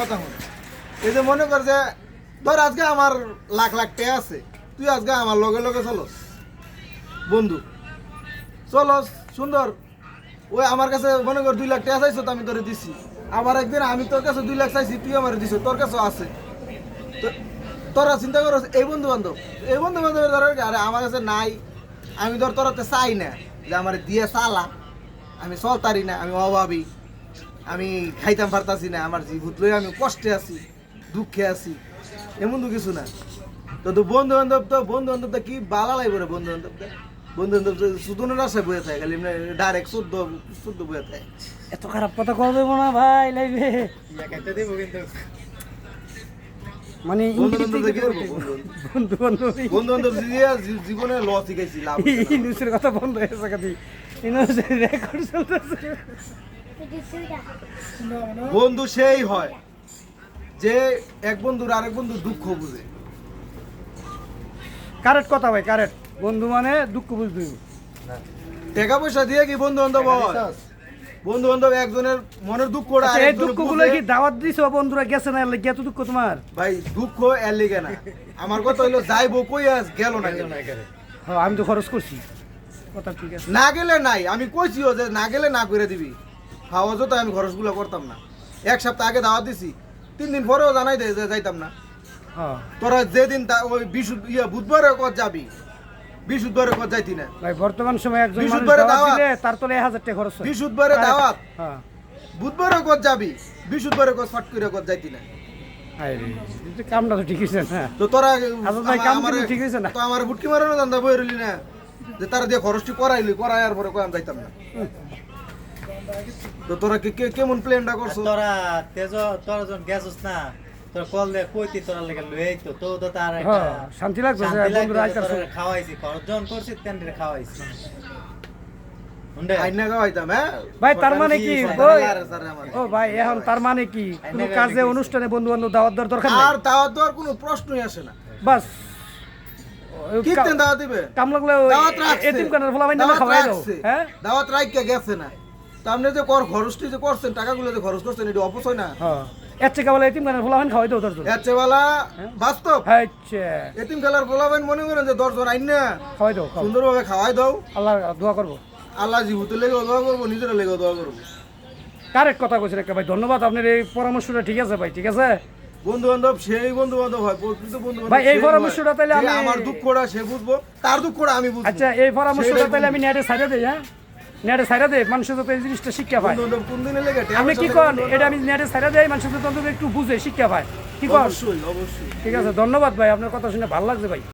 কথা হন এই যে মনে কর যে, ধর আজকে আমার লাখ লাখ টাকা আছে, তুই আজকে আমার লগে লগে চলস। বন্ধু, চলস, সুন্দর। ওই আমার কাছে মনে কর দুই লাখ টাকা চাইছো তো আমি তোরে দিছি। আবার একদিন আমি তোর কাছে দুই লাখ চাইছি, তুই আমার দিছ, তোর কাছে আছে। তোরা চিন্তা করো, এই বন্ধু বান্ধব এই বন্ধু বান্ধবের ধর আরে আমার কাছে নাই। আমি ধর তোরাতে চাই না যে আমার দিয়ে চালা। আমি চলতারি না, আমি অভাবী। আমি খাইতাম পারতাছি না আমার জীবত লই আমি কষ্টে আছি দুঃখে আছি এমন তো কিছু না। তো তো বন্ধু বান্ধব তো বন্ধু বান্ধব কি বালা লাগবে রে বন্ধু বান্ধব বন্ধু বান্ধব সুদনের আশায় বয়ে থাকে খালি ডাইরেক্ট শুদ্ধ শুদ্ধ বয়ে থাকে। এত খারাপ কথা কওয়া যাবে না ভাই লাইভে মানে বন্ধু বান্ধব বন্ধু জীবনে- ল শিখাইছি ইনুসের কথা বন্ধ হয়েছে কাদি ইনুসের রেকর্ড চলতেছে। বন্ধু সেই হয় যে এক বন্ধুর আরেক বন্ধু দুঃখ বুঝে। কারেক্ট কথা ভাই কারেক্ট বন্ধু মানে দুঃখ বুঝবি টাকা পয়সা দিয়ে কি বন্ধু বান্ধব হয়? বন্ধু বান্ধব একজনের মনের দুঃখটা আচ্ছা, এই দুঃখগুলো কি দাওয়াত দিছো বন্ধুরা গেছে না এর এত দুঃখ তোমার? ভাই দুঃখ এর লিগে না। আমার কথা হইল যাইবো কই আজ গেল না গেল হ্যাঁ আমি তো খরচ করছি। কথা ঠিক আছে। না গেলে নাই আমি কইছিও যে না গেলে না করে দিবি। খাওয়া যেত আমি খরচগুলো করতাম না। এক সপ্তাহ আগে দাওয়াত দিছি তিন দিন পরেও জানাই দে যে যাইতাম না। হ্যাঁ। তোরা যেদিন তা- ওই বিশু ইয়া বুধবারে কত যাবি। বিশুদ্ধবারে কত যাইতি না। ভাই বর্তমান সময় একজন মানুষ দাওয়াত। তার এক হাজার টাকা খরচ হয়। দাওয়াত। হ্যাঁ। বুধবারে কত যাবি বিশুদ্ধবারে কত ফট করে কত যাইতি না। কামটা তো ঠিক হয়েছে না। তো তোরা আচ্ছা কাম ঠিক হয়েছে না। তো আমার বুটকি মারানো দান্দা বই রইলি না। যে তারা দিয়ে খরচটি করাইলি করাইয়ার পরে কই আমি যাইতাম না। তো তোরা কে- কেমন প্ল্যানটা করছ? তোরা তেজ তোরা যখন গেছস না তোর কল দে কইতি তোরা লেগে লই তো তো তো তার একটা হ্যাঁ, শান্তি শান্তি বন্ধুরা লাগতো, আইতাছে। তোরা খাওয়াইছি। যখন করছিস তেন খাওয়াইছি। হ্যাঁ? ভাই তার মানে কি। ও ভাই এখন তার মানে কি? কোনো কাজে অনুষ্ঠানে বন্ধু বান্ধব দাওয়াত দেওয়ার দরকার আর দাওয়াত দেওয়ার কোনো প্রশ্নই আসে না। বাস। কাম লাগলে। এতিম কানের ফলা খাওয়াই দাও হ্যাঁ? দাওয়াত রাইকা গেছে না। তা আপনি যে কর খরচটি যে করছেন টাকাগুলো যে খরচ করছেন এটা অপচয় না। হ্যাঁ। এতিম কানের ফলা খাওয়াই দশজন বাস্তব। আচ্ছা এতিম খেলার বলাবেন মনে করেন যে দশজন আইন না। খাওয়াই দাও খাও। সুন্দরভাবে খাওয়াই দাও। আল্লাহ দোয়া করব। আল্লাহ জীবতে লেগে দোয়া করব নিজেরা লেগে দোয়া করব। কারেক্ট কথা কইছেন একটা ভাই ধন্যবাদ আপনার এই পরামর্শটা ঠিক আছে ভাই ঠিক আছে? বন্ধু বান্ধব সেই বন্ধু বান্ধব হয় প্রকৃত বন্ধু ভাই, এই পরামর্শটা হয়। যে আমি- আমার দুঃখটা সে বুঝব তার দুঃখটা আমি বুঝব। আচ্ছা এই পরামর্শটা তাহলে আমি নেটে ছাইড়া দেই হ্যাঁ? নেটে ছাইড়া দেয় মানুষের যাতে এই জিনিসটা শিক্ষা পায়। আমি কি কন এটা আমি নেটে ছাইড়া দেয় মানুষের যাতে অন্তত একটু বুঝে শিক্ষা পায়। কি কন? অবশ্যই অবশ্যই। ঠিক আছে ধন্যবাদ ভাই আপনার কথা শুনে ভালো লাগছে ভাই।